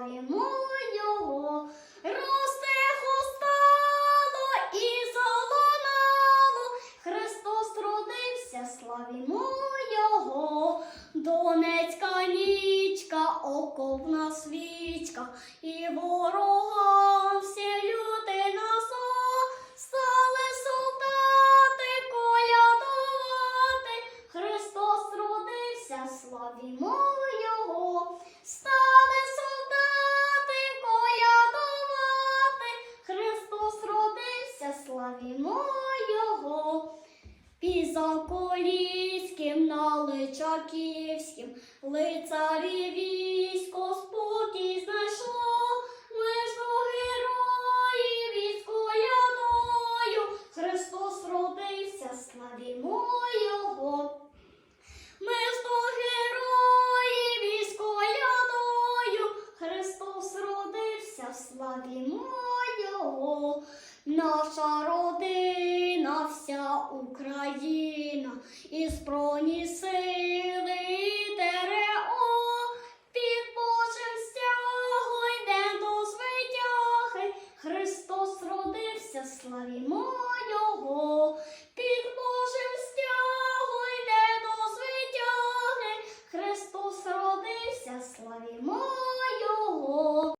славімо Його. Росте хостало і залунало, Христос родився, славімо Його. Донецька нічка, окопна свічка, і ворогам всі люди насо, солдати колядувати, Христос родився, славімо славімо Його. Пізаколіським на Личаківським, лицарі військо спокій знайшло, до героїв із колядою, Христос родився, славімо Його. Славімо його, наша родина, вся Україна і із пронісили ДРО під Божим стягу йде до звитяги. Христос родився, славімо Його. Славімо